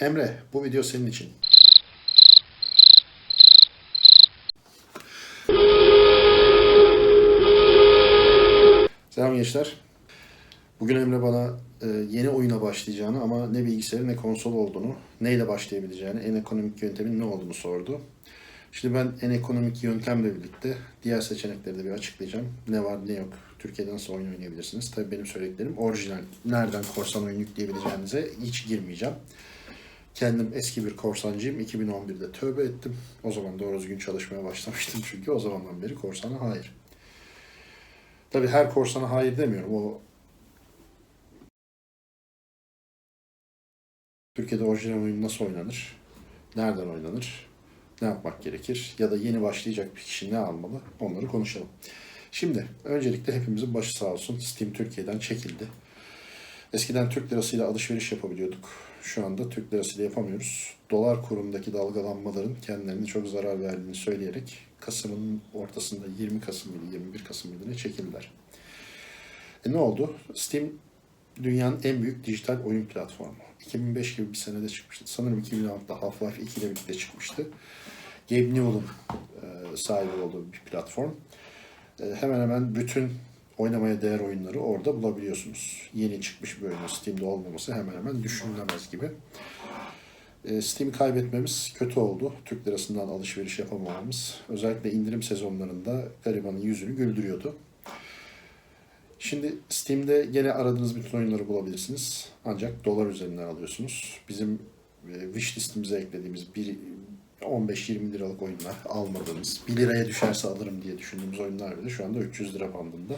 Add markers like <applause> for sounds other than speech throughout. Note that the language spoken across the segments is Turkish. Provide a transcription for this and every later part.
Emre, bu video senin için. Selam gençler. Bugün Emre bana e, yeni oyuna başlayacağını ama ne bilgisayarı ne konsol olduğunu, neyle başlayabileceğini, en ekonomik yöntemin ne olduğunu sordu. Şimdi ben en ekonomik yöntemle birlikte diğer seçenekleri de bir açıklayacağım. Ne var ne yok, Türkiye'de nasıl oyun oynayabilirsiniz. Tabii benim söylediklerim orijinal. Nereden korsan oyun yükleyebileceğinize hiç girmeyeceğim. Kendim eski bir korsancıyım. 2011'de tövbe ettim. O zaman doğru düzgün çalışmaya başlamıştım çünkü o zamandan beri korsana hayır. Tabii her korsana hayır demiyorum. O Türkiye'de orijinal oyun nasıl oynanır? Nereden oynanır? Ne yapmak gerekir? Ya da yeni başlayacak bir kişi ne almalı? Onları konuşalım. Şimdi öncelikle hepimizin başı sağ olsun. Steam Türkiye'den çekildi. Eskiden Türk lirasıyla alışveriş yapabiliyorduk. Şu anda Türk lirasıyla yapamıyoruz. Dolar kurundaki dalgalanmaların kendilerine çok zarar verdiğini söyleyerek Kasım'ın ortasında 20 Kasım mıydı, 21 Kasım ne çekildiler. E ne oldu? Steam dünyanın en büyük dijital oyun platformu. 2005 gibi bir senede çıkmıştı. Sanırım 2006'da Half-Life 2 ile birlikte çıkmıştı. Gabe Newell'ın e, sahibi olduğu bir platform. E, hemen hemen bütün oynamaya değer oyunları orada bulabiliyorsunuz. Yeni çıkmış bir oyunun Steam'de olmaması hemen hemen düşünülemez gibi. E, Steam'i kaybetmemiz kötü oldu. Türk lirasından alışveriş yapamamamız. Özellikle indirim sezonlarında garibanın yüzünü güldürüyordu. Şimdi Steam'de gene aradığınız bütün oyunları bulabilirsiniz. Ancak dolar üzerinden alıyorsunuz. Bizim e, wish listimize eklediğimiz bir 15-20 liralık oyunlar almadığımız, 1 liraya düşerse alırım diye düşündüğümüz oyunlar bile şu anda 300 lira bandında.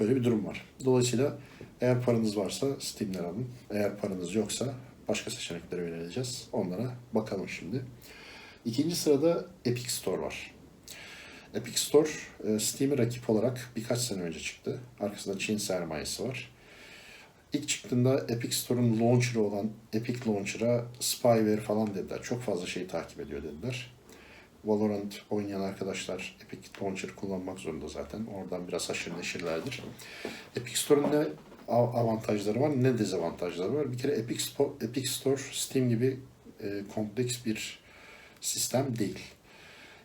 Böyle bir durum var. Dolayısıyla eğer paranız varsa Steam'den alın. Eğer paranız yoksa başka seçeneklere yöneleceğiz. Onlara bakalım şimdi. İkinci sırada Epic Store var. Epic Store, e, Steam'e rakip olarak birkaç sene önce çıktı. Arkasında Çin sermayesi var. İlk çıktığında Epic Store'un launcher'ı olan Epic Launcher'a spyware falan dediler. Çok fazla şey takip ediyor dediler. Valorant oynayan arkadaşlar Epic Launcher kullanmak zorunda zaten. Oradan biraz haşır neşirlerdir. Epic Store'un ne av- avantajları var ne dezavantajları var. Bir kere Epic, Spo- Epic Store Steam gibi e, kompleks bir sistem değil.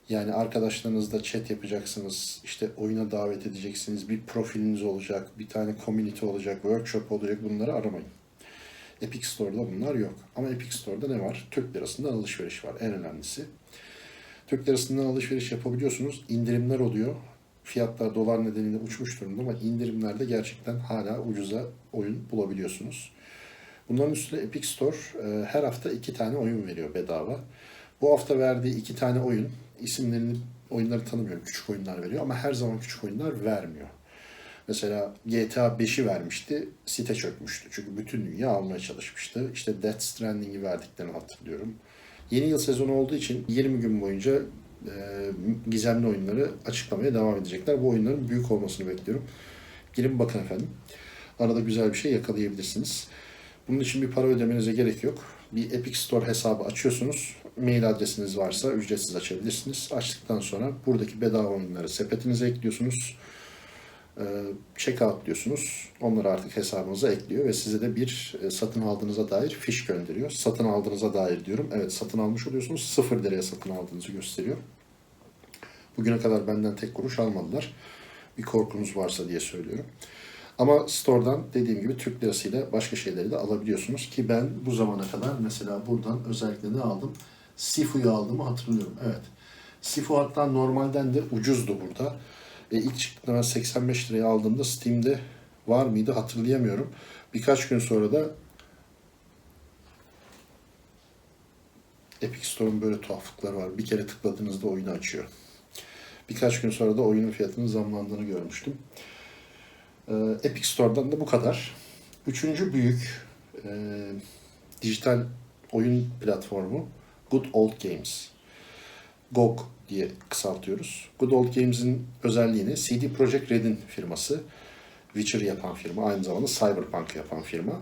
Yani arkadaşlarınızla chat yapacaksınız, işte oyuna davet edeceksiniz, bir profiliniz olacak, bir tane community olacak, workshop olacak bunları aramayın. Epic Store'da bunlar yok. Ama Epic Store'da ne var? Türk lirasından alışveriş var en önemlisi. Türk lirasından alışveriş yapabiliyorsunuz. İndirimler oluyor. Fiyatlar dolar nedeniyle uçmuş durumda ama indirimlerde gerçekten hala ucuza oyun bulabiliyorsunuz. Bunların üstüne Epic Store e, her hafta iki tane oyun veriyor bedava. Bu hafta verdiği iki tane oyun, isimlerini oyunları tanımıyorum, küçük oyunlar veriyor ama her zaman küçük oyunlar vermiyor. Mesela GTA 5'i vermişti, site çökmüştü. Çünkü bütün dünya almaya çalışmıştı. İşte Death Stranding'i verdiklerini hatırlıyorum. Yeni yıl sezonu olduğu için 20 gün boyunca e, gizemli oyunları açıklamaya devam edecekler. Bu oyunların büyük olmasını bekliyorum. Girin bakın efendim. Arada güzel bir şey yakalayabilirsiniz. Bunun için bir para ödemenize gerek yok. Bir Epic Store hesabı açıyorsunuz. Mail adresiniz varsa ücretsiz açabilirsiniz. Açtıktan sonra buradaki bedava oyunları sepetinize ekliyorsunuz. Ee, Checkout diyorsunuz. Onları artık hesabınıza ekliyor ve size de bir e, satın aldığınıza dair fiş gönderiyor. Satın aldığınıza dair diyorum. Evet satın almış oluyorsunuz. Sıfır liraya satın aldığınızı gösteriyor. Bugüne kadar benden tek kuruş almadılar. Bir korkunuz varsa diye söylüyorum. Ama store'dan dediğim gibi Türk lirasıyla başka şeyleri de alabiliyorsunuz ki ben bu zamana kadar mesela buradan özellikle ne aldım? Sifu'yu aldığımı hatırlıyorum. Evet. Sifu hatta normalden de ucuzdu burada. E, ilk çıktığında ben 85 liraya aldığımda Steam'de var mıydı hatırlayamıyorum. Birkaç gün sonra da Epic Store'un böyle tuhaflıkları var. Bir kere tıkladığınızda oyunu açıyor. Birkaç gün sonra da oyunun fiyatının zamlandığını görmüştüm. Ee, Epic Store'dan da bu kadar. Üçüncü büyük e, dijital oyun platformu Good Old Games. GOG diye kısaltıyoruz. Good Old Games'in özelliğini CD Projekt Red'in firması, Witcher yapan firma, aynı zamanda Cyberpunk yapan firma.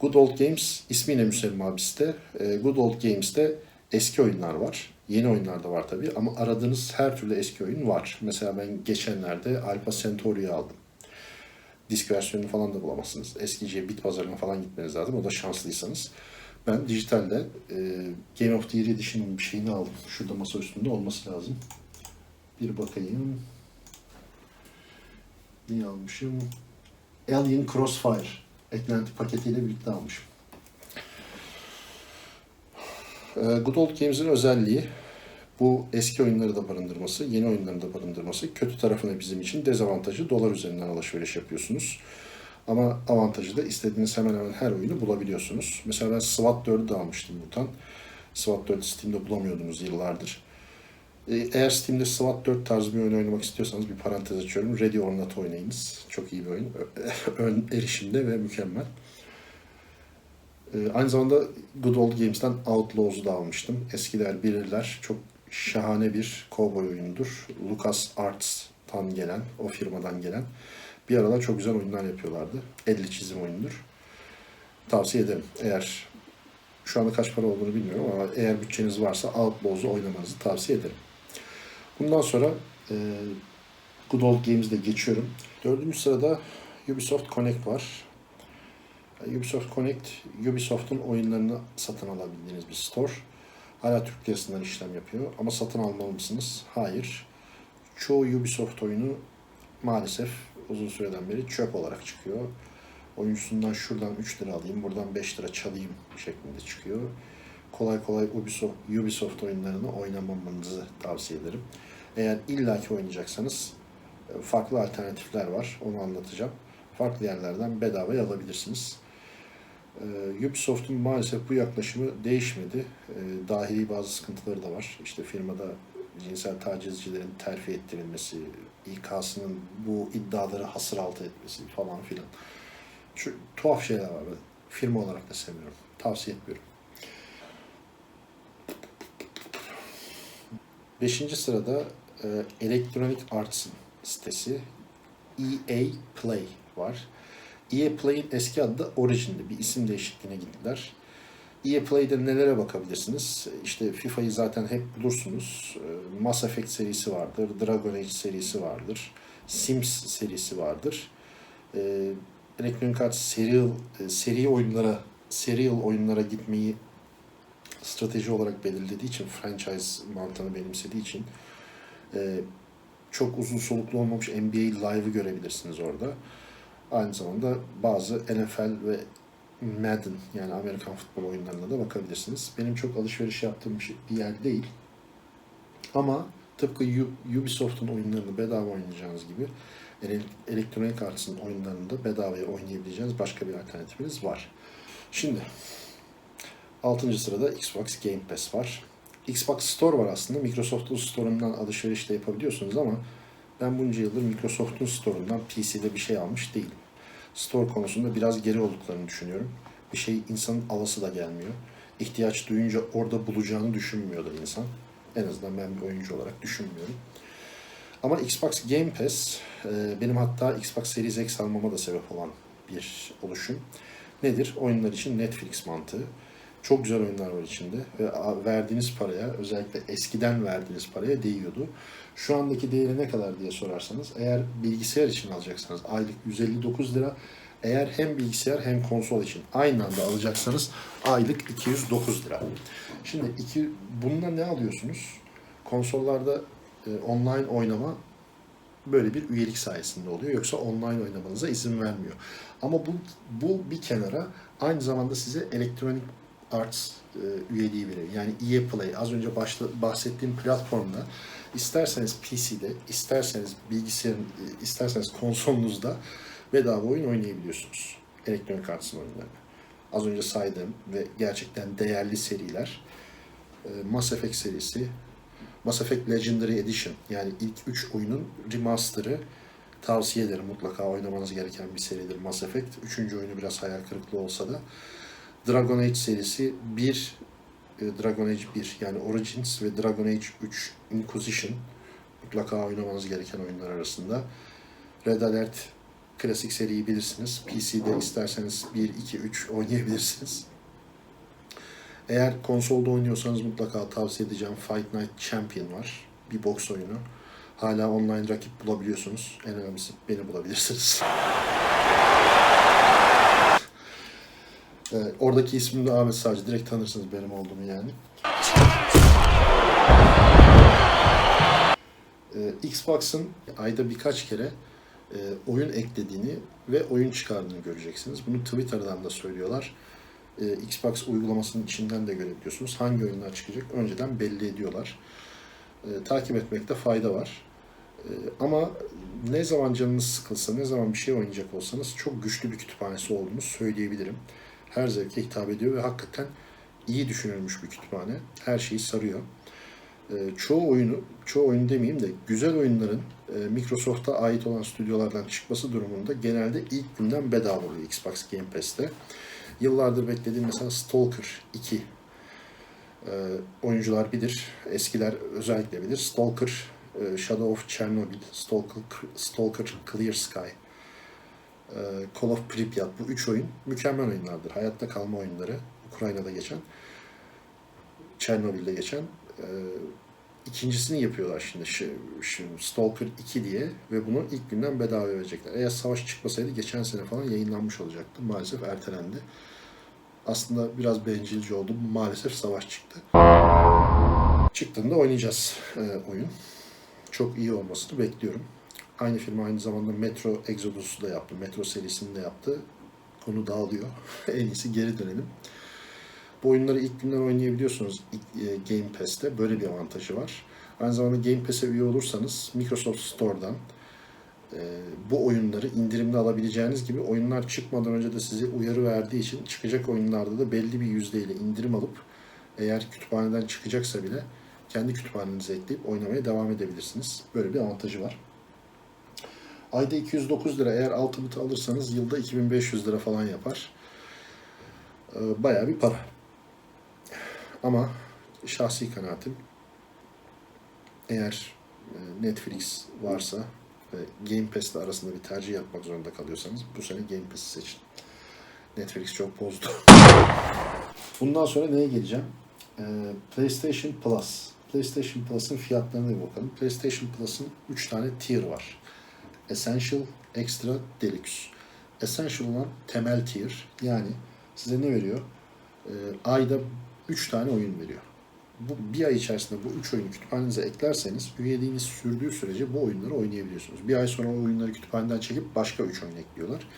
Good Old Games ismiyle müsemmabiste. E, Good Old Games'te eski oyunlar var. Yeni oyunlar da var tabii ama aradığınız her türlü eski oyun var. Mesela ben geçenlerde Alpha Centauri'yi aldım disk versiyonunu falan da bulamazsınız. Eskiciye bit pazarına falan gitmeniz lazım. O da şanslıysanız. Ben dijitalde e, Game of the Year Edition'ın bir şeyini aldım. Şurada masa üstünde olması lazım. Bir bakayım. Ne almışım? Alien Crossfire eklenti paketiyle birlikte almışım. Ee, Good Old Games'in özelliği bu eski oyunları da barındırması, yeni oyunları da barındırması. Kötü tarafı ne bizim için? Dezavantajı dolar üzerinden alışveriş yapıyorsunuz. Ama avantajı da istediğiniz hemen hemen her oyunu bulabiliyorsunuz. Mesela ben SWAT 4'ü de almıştım buradan. SWAT 4'ü Steam'de bulamıyordunuz yıllardır. Ee, Eğer Steam'de SWAT 4 tarzı bir oyun oynamak istiyorsanız bir parantez açıyorum. Ready or Not oynayınız. Çok iyi bir oyun. Ön erişimde ve mükemmel. Ee, Aynı zamanda Good Old Games'ten Outlaws'u da almıştım. Eskiler bilirler. Çok şahane bir cowboy oyunudur. Lucas Arts'tan gelen, o firmadan gelen. Bir aralar çok güzel oyunlar yapıyorlardı. 50 çizim oyunudur. Tavsiye ederim. Eğer şu anda kaç para olduğunu bilmiyorum ama eğer bütçeniz varsa Outlaws'u oynamanızı tavsiye ederim. Bundan sonra e, Good Old Games'de geçiyorum. Dördüncü sırada Ubisoft Connect var. Ubisoft Connect, Ubisoft'un oyunlarını satın alabildiğiniz bir store. Hala Türk lirasından işlem yapıyor ama satın almalı mısınız? Hayır. Çoğu Ubisoft oyunu maalesef uzun süreden beri çöp olarak çıkıyor. Oyuncusundan şuradan 3 lira alayım, buradan 5 lira çalayım şeklinde çıkıyor. Kolay kolay Ubisoft, Ubisoft oyunlarını oynamamanızı tavsiye ederim. Eğer illaki oynayacaksanız e, farklı alternatifler var. Onu anlatacağım. Farklı yerlerden bedavaya alabilirsiniz. Ee, Ubisoft'un maalesef bu yaklaşımı değişmedi. Ee, dahili bazı sıkıntıları da var. İşte firmada cinsel tacizcilerin terfi ettirilmesi, İK'sının bu iddiaları hasır altı etmesi falan filan. Şu tuhaf şeyler var. Ben firma olarak da sevmiyorum. Tavsiye etmiyorum. Beşinci sırada e, Electronic Arts'ın sitesi EA Play var. EA Play'in eski adı da Origin'di. Bir isim değişikliğine gittiler. EA Play'de nelere bakabilirsiniz? İşte FIFA'yı zaten hep bulursunuz. Ee, Mass Effect serisi vardır, Dragon Age serisi vardır, Sims serisi vardır. Ee, Electronic Arts serial, e, seri oyunlara, serial oyunlara gitmeyi strateji olarak belirlediği için, franchise mantığını benimsediği için e, çok uzun soluklu olmamış NBA Live'ı görebilirsiniz orada. Aynı zamanda bazı NFL ve Madden yani Amerikan futbol oyunlarına da bakabilirsiniz. Benim çok alışveriş yaptığım bir şey- yer değil. Ama tıpkı Ubisoft'un oyunlarını bedava oynayacağınız gibi Ele- Electronic Arts'ın oyunlarını da bedavaya oynayabileceğiniz başka bir alternatifiniz var. Şimdi 6. sırada Xbox Game Pass var. Xbox Store var aslında. Microsoft'un Store'undan alışveriş de yapabiliyorsunuz ama ben bunca yıldır Microsoft'un Store'undan PC'de bir şey almış değilim. Store konusunda biraz geri olduklarını düşünüyorum. Bir şey insanın alası da gelmiyor. İhtiyaç duyunca orada bulacağını düşünmüyordur insan. En azından ben bir oyuncu olarak düşünmüyorum. Ama Xbox Game Pass e, benim hatta Xbox Series X almama da sebep olan bir oluşum. Nedir? Oyunlar için Netflix mantığı. Çok güzel oyunlar var içinde ve verdiğiniz paraya özellikle eskiden verdiğiniz paraya değiyordu. Şu andaki değeri ne kadar diye sorarsanız eğer bilgisayar için alacaksanız aylık 159 lira eğer hem bilgisayar hem konsol için aynı anda alacaksanız aylık 209 lira. Şimdi iki, bununla ne alıyorsunuz? Konsollarda e, online oynama böyle bir üyelik sayesinde oluyor. Yoksa online oynamanıza izin vermiyor. Ama bu, bu bir kenara aynı zamanda size elektronik Arts e, üyeliği veriyor. Yani EA Play az önce başta bahsettiğim platformda isterseniz PC'de, isterseniz bilgisayarın, e, isterseniz konsolunuzda bedava oyun oynayabiliyorsunuz. Elektronik Arts'ın oyunlarını. Az önce saydığım ve gerçekten değerli seriler e, Mass Effect serisi, Mass Effect Legendary Edition yani ilk 3 oyunun remaster'ı tavsiye ederim. Mutlaka oynamanız gereken bir seridir Mass Effect. Üçüncü oyunu biraz hayal kırıklığı olsa da Dragon Age serisi 1, e, Dragon Age 1 yani Origins ve Dragon Age 3 Inquisition mutlaka oynamanız gereken oyunlar arasında. Red Alert klasik seriyi bilirsiniz. PC'de isterseniz 1, 2, 3 oynayabilirsiniz. Eğer konsolda oynuyorsanız mutlaka tavsiye edeceğim Fight Night Champion var. Bir boks oyunu. Hala online rakip bulabiliyorsunuz. En önemlisi beni bulabilirsiniz. Ee, oradaki ismim de Ahmet Sağcı. Direkt tanırsınız benim olduğumu yani. Ee, Xbox'ın ayda birkaç kere e, oyun eklediğini ve oyun çıkardığını göreceksiniz. Bunu Twitter'dan da söylüyorlar. Ee, Xbox uygulamasının içinden de görebiliyorsunuz. Hangi oyunlar çıkacak önceden belli ediyorlar. Ee, takip etmekte fayda var. Ee, ama ne zaman canınız sıkılsa, ne zaman bir şey oynayacak olsanız çok güçlü bir kütüphanesi olduğunu söyleyebilirim. Her zevke hitap ediyor ve hakikaten iyi düşünülmüş bir kütüphane. Her şeyi sarıyor. Ee, çoğu oyunu, çoğu oyun demeyeyim de güzel oyunların e, Microsoft'a ait olan stüdyolardan çıkması durumunda genelde ilk günden bedava oluyor Xbox Game Pass'te. Yıllardır beklediğim mesela Stalker 2 ee, oyuncular bilir, eskiler özellikle bilir. Stalker, e, Shadow of Chernobyl, Stalker, Stalker Clear Sky, e, Call of Pripyat bu üç oyun mükemmel oyunlardır. Hayatta kalma oyunları. Ukrayna'da geçen, Çernobyl'de geçen. E, ikincisini yapıyorlar şimdi, şimdi Stalker 2 diye ve bunu ilk günden bedava verecekler. Eğer savaş çıkmasaydı geçen sene falan yayınlanmış olacaktı. Maalesef ertelendi. Aslında biraz bencilce oldu. Maalesef savaş çıktı. Çıktığında oynayacağız e, oyun. Çok iyi olmasını bekliyorum. Aynı firma aynı zamanda Metro Exodus'u da yaptı. Metro serisini de yaptı. Konu dağılıyor. <laughs> en iyisi geri dönelim. Bu oyunları ilk günden oynayabiliyorsunuz e, Game Pass'te. Böyle bir avantajı var. Aynı zamanda Game Pass'e üye olursanız Microsoft Store'dan e, bu oyunları indirimli alabileceğiniz gibi oyunlar çıkmadan önce de size uyarı verdiği için çıkacak oyunlarda da belli bir yüzdeyle indirim alıp eğer kütüphaneden çıkacaksa bile kendi kütüphanenize ekleyip oynamaya devam edebilirsiniz. Böyle bir avantajı var. Ayda 209 lira eğer Ultimate alırsanız yılda 2500 lira falan yapar. Ee, Bayağı bir para. Ama şahsi kanaatim eğer e, Netflix varsa ve Game Pass'le arasında bir tercih yapmak zorunda kalıyorsanız bu sene Game Pass'i seçin. Netflix çok bozdu. Bundan sonra neye geleceğim? Ee, PlayStation Plus. PlayStation Plus'ın fiyatlarına bir bakalım. PlayStation Plus'ın 3 tane tier var. Essential, Extra, Deluxe. Essential olan temel tier. Yani size ne veriyor? Ee, ayda 3 tane oyun veriyor. Bu bir ay içerisinde bu 3 oyunu kütüphanenize eklerseniz üyeliğiniz sürdüğü sürece bu oyunları oynayabiliyorsunuz. Bir ay sonra o oyunları kütüphaneden çekip başka 3 oyun ekliyorlar.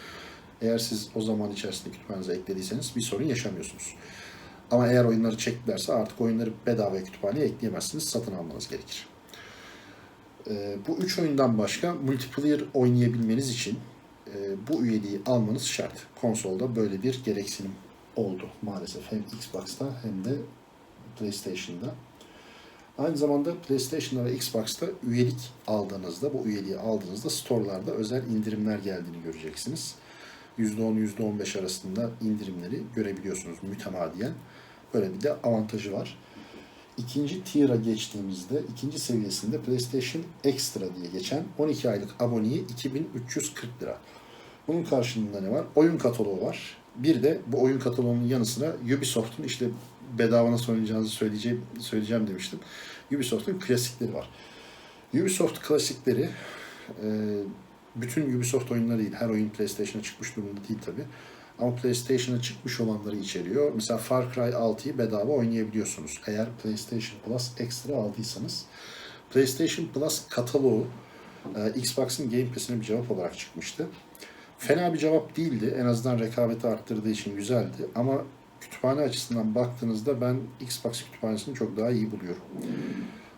Eğer siz o zaman içerisinde kütüphanenize eklediyseniz bir sorun yaşamıyorsunuz. Ama eğer oyunları çektilerse artık oyunları bedava kütüphaneye ekleyemezsiniz. Satın almanız gerekir. Ee, bu üç oyundan başka multiplayer oynayabilmeniz için e, bu üyeliği almanız şart. Konsolda böyle bir gereksinim oldu maalesef. Hem Xbox'ta hem de PlayStation'da. Aynı zamanda PlayStation'da ve Xbox'ta üyelik aldığınızda, bu üyeliği aldığınızda store'larda özel indirimler geldiğini göreceksiniz. %10, %15 arasında indirimleri görebiliyorsunuz mütemadiyen. Böyle bir de avantajı var. İkinci tier'a geçtiğimizde, ikinci seviyesinde PlayStation Extra diye geçen 12 aylık aboneye 2340 lira. Bunun karşılığında ne var? Oyun kataloğu var. Bir de bu oyun kataloğunun yanı sıra Ubisoft'un işte bedava nasıl oynayacağınızı söyleyeceğim, söyleyeceğim demiştim. Ubisoft'un klasikleri var. Ubisoft klasikleri e, bütün Ubisoft oyunları değil. Her oyun PlayStation'a çıkmış durumda değil tabi. Ama PlayStation'a çıkmış olanları içeriyor. Mesela Far Cry 6'yı bedava oynayabiliyorsunuz. Eğer PlayStation Plus ekstra aldıysanız. PlayStation Plus kataloğu e, Xbox'ın Game Pass'ine bir cevap olarak çıkmıştı. Fena bir cevap değildi. En azından rekabeti arttırdığı için güzeldi. Ama kütüphane açısından baktığınızda ben Xbox kütüphanesini çok daha iyi buluyorum.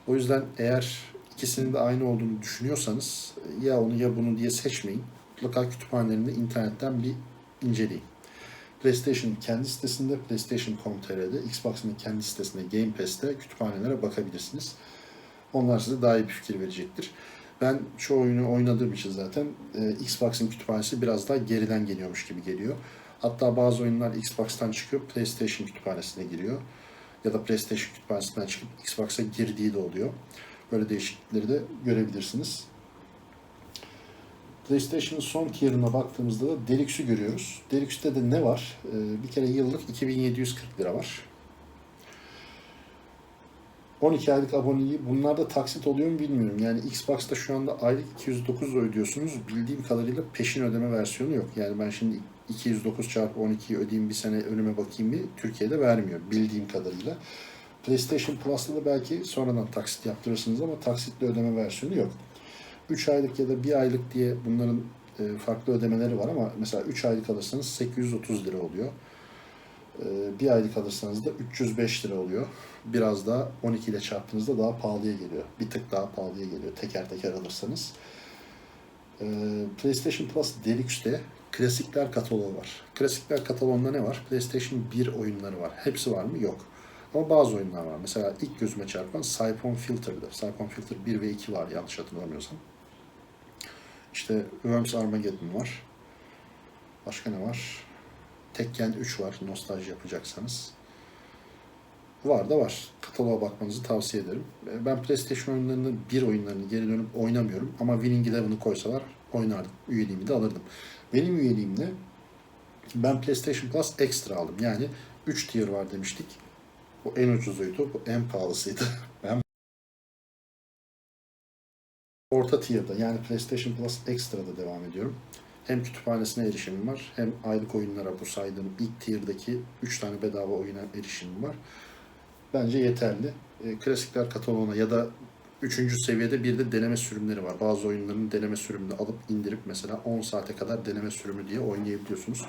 O yüzden eğer ikisinin de aynı olduğunu düşünüyorsanız ya onu ya bunu diye seçmeyin. Mutlaka kütüphanelerini internetten bir inceleyin. PlayStation kendi sitesinde, PlayStation.com.tr'de, Xbox'ın kendi sitesinde, Game Pass'te kütüphanelere bakabilirsiniz. Onlar size daha iyi bir fikir verecektir. Ben şu oyunu oynadığım için zaten e, Xbox'ın kütüphanesi biraz daha geriden geliyormuş gibi geliyor. Hatta bazı oyunlar Xbox'tan çıkıyor, PlayStation kütüphanesine giriyor. Ya da PlayStation kütüphanesinden çıkıp Xbox'a girdiği de oluyor. Böyle değişiklikleri de görebilirsiniz. PlayStation'ın son tier'ına baktığımızda da Deluxe'ü görüyoruz. Deluxe'de de ne var? Ee, bir kere yıllık 2740 lira var. 12 aylık aboneliği bunlarda taksit oluyor mu bilmiyorum. Yani Xbox'ta şu anda aylık 209 ödüyorsunuz. Bildiğim kadarıyla peşin ödeme versiyonu yok. Yani ben şimdi 209 çarpı 12'yi ödeyeyim bir sene önüme bakayım bir Türkiye'de vermiyor bildiğim kadarıyla. PlayStation Plus'ta da belki sonradan taksit yaptırırsınız ama taksitli ödeme versiyonu yok. 3 aylık ya da 1 aylık diye bunların e, farklı ödemeleri var ama mesela 3 aylık alırsanız 830 lira oluyor. E, Bir aylık alırsanız da 305 lira oluyor. Biraz daha 12 ile çarptığınızda daha pahalıya geliyor. Bir tık daha pahalıya geliyor teker teker alırsanız. E, PlayStation Plus Deluxe'de klasikler kataloğu var. Klasikler kataloğunda ne var? PlayStation 1 oyunları var. Hepsi var mı? Yok. Ama bazı oyunlar var. Mesela ilk gözüme çarpan Siphon Filter'dır. Siphon Filter 1 ve 2 var yanlış hatırlamıyorsam. İşte Worms Armageddon var. Başka ne var? Tekken 3 var nostalji yapacaksanız. Var da var. Kataloğa bakmanızı tavsiye ederim. E, Ben PlayStation oyunlarının bir oyunlarını geri dönüp oynamıyorum. Ama Winning Eleven'ı koysalar oynardım. Üyeliğimi de alırdım. Benim üyeliğimde ben PlayStation Plus Extra aldım. Yani 3 tier var demiştik. Bu en ucuzuydu. Bu en pahalısıydı. <laughs> Ben orta tier'da yani PlayStation Plus Extra'da devam ediyorum. Hem kütüphanesine erişimim var hem aylık oyunlara bu saydığım ilk tier'daki 3 tane bedava oyuna erişimim var. Bence yeterli. E, klasikler kataloğuna ya da 3. seviyede bir de deneme sürümleri var. Bazı oyunların deneme sürümünü alıp indirip mesela 10 saate kadar deneme sürümü diye oynayabiliyorsunuz.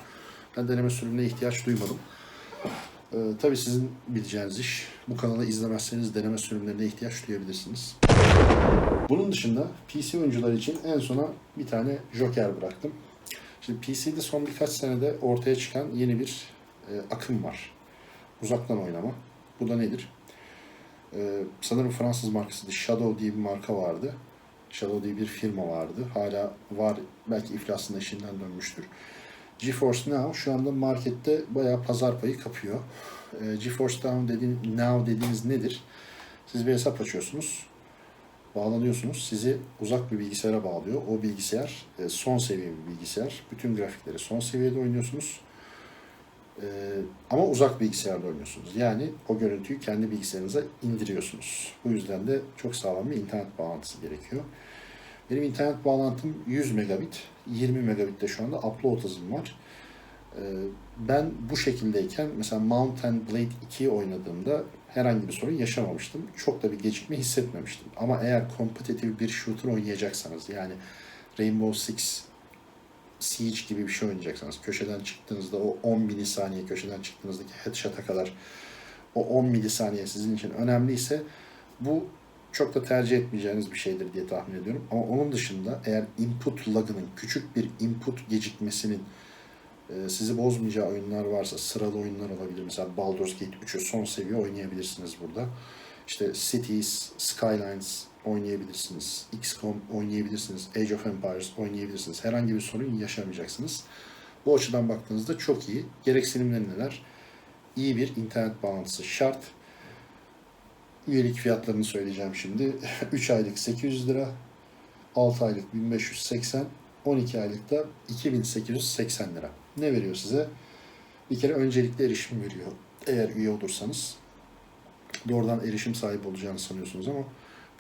Ben deneme sürümüne ihtiyaç duymadım. Ee, tabii sizin bileceğiniz iş. Bu kanalı izlemezseniz deneme sürümlerine ihtiyaç duyabilirsiniz. Bunun dışında PC oyuncular için en sona bir tane Joker bıraktım. Şimdi PC'de son birkaç senede ortaya çıkan yeni bir e, akım var. Uzaktan oynama. Bu da nedir? Ee, sanırım Fransız markası Shadow diye bir marka vardı. Shadow diye bir firma vardı. Hala var. Belki iflasın eşiğinden dönmüştür. GeForce Now şu anda markette bayağı pazar payı kapıyor. Ee, GeForce Now, dediğin, Now dediğiniz nedir? Siz bir hesap açıyorsunuz. Bağlanıyorsunuz. Sizi uzak bir bilgisayara bağlıyor. O bilgisayar e, son seviye bir bilgisayar. Bütün grafikleri son seviyede oynuyorsunuz. Ee, ama uzak bilgisayarda oynuyorsunuz. Yani o görüntüyü kendi bilgisayarınıza indiriyorsunuz. Bu yüzden de çok sağlam bir internet bağlantısı gerekiyor. Benim internet bağlantım 100 megabit. 20 megabitte şu anda upload hızım var. Ee, Ben bu şekildeyken mesela Mountain Blade 2 oynadığımda herhangi bir sorun yaşamamıştım. Çok da bir gecikme hissetmemiştim. Ama eğer kompetitif bir shooter oynayacaksanız yani Rainbow Six Siege gibi bir şey oynayacaksanız köşeden çıktığınızda o 10 milisaniye köşeden çıktığınızdaki headshot'a kadar o 10 milisaniye sizin için önemliyse bu çok da tercih etmeyeceğiniz bir şeydir diye tahmin ediyorum. Ama onun dışında eğer input lag'ının küçük bir input gecikmesinin sizi bozmayacağı oyunlar varsa sıralı oyunlar olabilir. Mesela Baldur's Gate 3'ü son seviye oynayabilirsiniz burada. İşte Cities, Skylines oynayabilirsiniz. XCOM oynayabilirsiniz. Age of Empires oynayabilirsiniz. Herhangi bir sorun yaşamayacaksınız. Bu açıdan baktığınızda çok iyi. Gereksinimleri neler? İyi bir internet bağlantısı şart. Üyelik fiyatlarını söyleyeceğim şimdi. <laughs> 3 aylık 800 lira, 6 aylık 1580, 12 aylık da 2880 lira. Ne veriyor size? Bir kere öncelikli erişim veriyor. Eğer üye olursanız. Doğrudan erişim sahibi olacağını sanıyorsunuz ama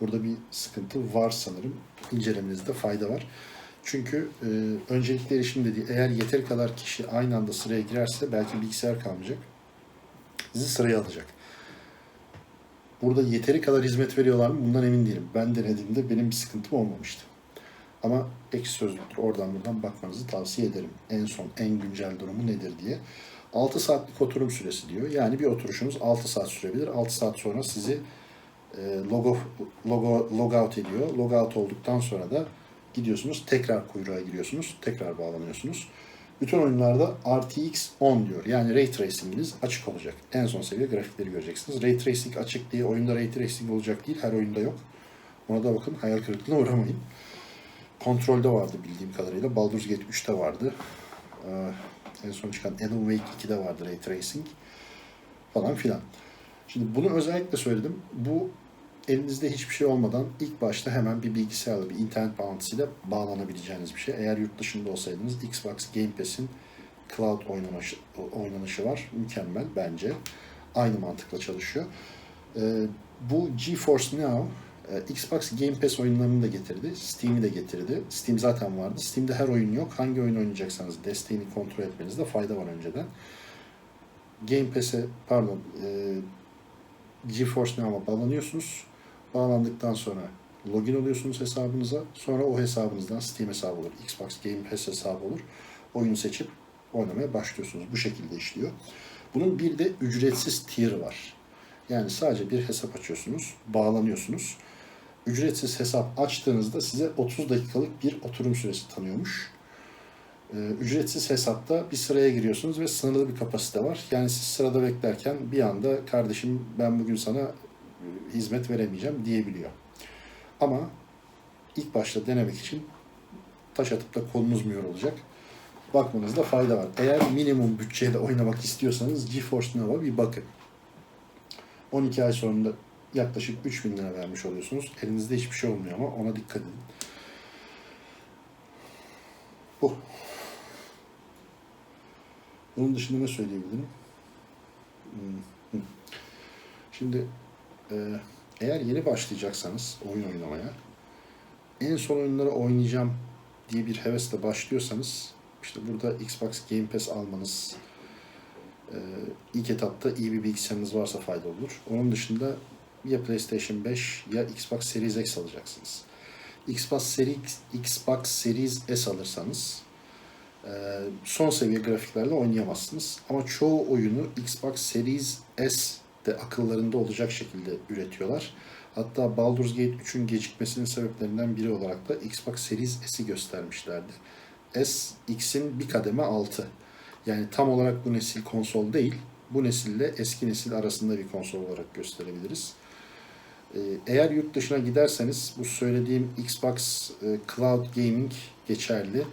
burada bir sıkıntı var sanırım. İncelemenizde fayda var. Çünkü e, öncelikli erişim dediği eğer yeteri kadar kişi aynı anda sıraya girerse belki bilgisayar kalmayacak. Sizi sıraya alacak. Burada yeteri kadar hizmet veriyorlar mı? Bundan emin değilim. Ben denediğimde benim bir sıkıntım olmamıştı. Ama ek sözlüktür. Oradan buradan bakmanızı tavsiye ederim. En son, en güncel durumu nedir diye. 6 saatlik oturum süresi diyor. Yani bir oturuşunuz 6 saat sürebilir. 6 saat sonra sizi e, logo, logo, logout ediyor. Logout olduktan sonra da gidiyorsunuz. Tekrar kuyruğa giriyorsunuz. Tekrar bağlanıyorsunuz. Bütün oyunlarda RTX 10 diyor. Yani Ray Tracing'iniz açık olacak. En son seviye grafikleri göreceksiniz. Ray Tracing açık diye oyunda Ray Tracing olacak değil. Her oyunda yok. Ona da bakın hayal kırıklığına uğramayın. Kontrolde vardı bildiğim kadarıyla. Baldur's Gate 3'te vardı. Ee, en son çıkan Alan Wake 2'de vardı Ray Tracing. Falan filan. Şimdi bunu özellikle söyledim. Bu elinizde hiçbir şey olmadan ilk başta hemen bir bilgisayarla, bir internet bağlantısıyla bağlanabileceğiniz bir şey. Eğer yurt dışında olsaydınız Xbox Game Pass'in cloud oynanışı, oynanışı var. Mükemmel bence. Aynı mantıkla çalışıyor. Ee, bu GeForce Now Xbox Game Pass oyunlarını da getirdi. Steam'i de getirdi. Steam zaten vardı. Steam'de her oyun yok. Hangi oyun oynayacaksanız desteğini kontrol etmenizde fayda var önceden. Game Pass'e pardon e, GeForce Now'a bağlanıyorsunuz. Bağlandıktan sonra login oluyorsunuz hesabınıza. Sonra o hesabınızdan Steam hesabı olur, Xbox Game Pass hesabı olur. Oyunu seçip oynamaya başlıyorsunuz. Bu şekilde işliyor. Bunun bir de ücretsiz tier var. Yani sadece bir hesap açıyorsunuz, bağlanıyorsunuz. Ücretsiz hesap açtığınızda size 30 dakikalık bir oturum süresi tanıyormuş. Ee, ücretsiz hesapta bir sıraya giriyorsunuz ve sınırlı bir kapasite var. Yani siz sırada beklerken bir anda kardeşim ben bugün sana e, hizmet veremeyeceğim diyebiliyor. Ama ilk başta denemek için taş atıp da kolunuz mu yorulacak? Bakmanızda fayda var. Eğer minimum bütçeyle oynamak istiyorsanız GeForce Now'a bir bakın. 12 ay sonunda yaklaşık 3000 lira vermiş oluyorsunuz. Elinizde hiçbir şey olmuyor ama ona dikkat edin. Bu. Bunun dışında ne söyleyebilirim? Hmm. Şimdi e, eğer yeni başlayacaksanız oyun oynamaya en son oyunları oynayacağım diye bir hevesle başlıyorsanız işte burada Xbox Game Pass almanız e, ilk etapta iyi bir bilgisayarınız varsa fayda olur. Onun dışında ya PlayStation 5 ya Xbox Series X alacaksınız. Xbox Series Xbox Series S alırsanız e, son seviye grafiklerle oynayamazsınız. Ama çoğu oyunu Xbox Series S de akıllarında olacak şekilde üretiyorlar. Hatta Baldur's Gate 3'ün gecikmesinin sebeplerinden biri olarak da Xbox Series S'i göstermişlerdi. S, X'in bir kademe altı. Yani tam olarak bu nesil konsol değil, bu nesille eski nesil arasında bir konsol olarak gösterebiliriz. Ee, Eğer yurt dışına giderseniz bu söylediğim Xbox e, Cloud Gaming geçerli.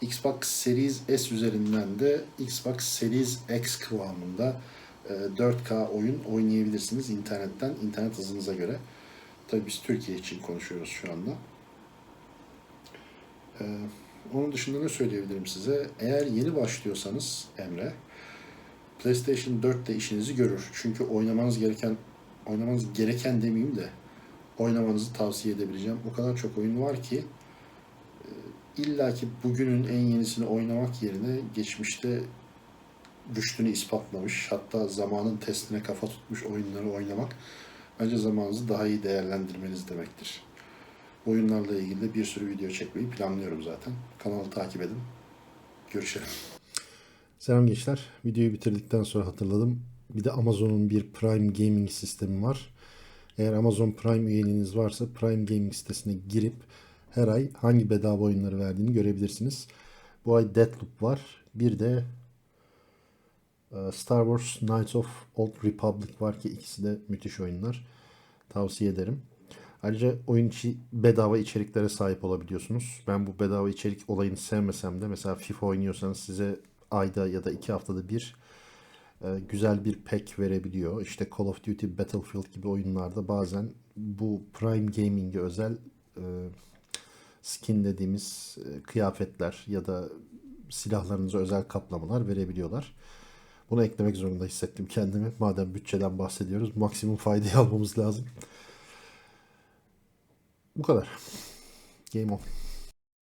Xbox Series S üzerinden de Xbox Series X kıvamında e, 4K oyun oynayabilirsiniz internetten, internet hızınıza göre. Tabii biz Türkiye için konuşuyoruz şu anda. Ee, onun dışında ne söyleyebilirim size? Eğer yeni başlıyorsanız Emre, PlayStation 4'te işinizi görür. Çünkü oynamanız gereken, oynamanız gereken demeyeyim de oynamanızı tavsiye edebileceğim. O kadar çok oyun var ki e, illa ki bugünün en yenisini oynamak yerine geçmişte rüştünü ispatlamış, hatta zamanın testine kafa tutmuş oyunları oynamak bence zamanınızı daha iyi değerlendirmeniz demektir. Oyunlarla ilgili de bir sürü video çekmeyi planlıyorum zaten. Kanalı takip edin. Görüşelim. Selam gençler. Videoyu bitirdikten sonra hatırladım. Bir de Amazon'un bir Prime Gaming sistemi var. Eğer Amazon Prime üyeliğiniz varsa Prime Gaming sitesine girip her ay hangi bedava oyunları verdiğini görebilirsiniz. Bu ay Deathloop var. Bir de e, Star Wars Knights of Old Republic var ki ikisi de müthiş oyunlar. Tavsiye ederim. Ayrıca oyun içi bedava içeriklere sahip olabiliyorsunuz. Ben bu bedava içerik olayını sevmesem de mesela FIFA oynuyorsanız size ayda ya da iki haftada bir güzel bir pack verebiliyor. İşte Call of Duty, Battlefield gibi oyunlarda bazen bu Prime Gaming'e özel e, skin dediğimiz e, kıyafetler ya da silahlarınıza özel kaplamalar verebiliyorlar. Bunu eklemek zorunda hissettim kendimi. Madem bütçeden bahsediyoruz maksimum faydayı <laughs> almamız lazım. Bu kadar. Game on.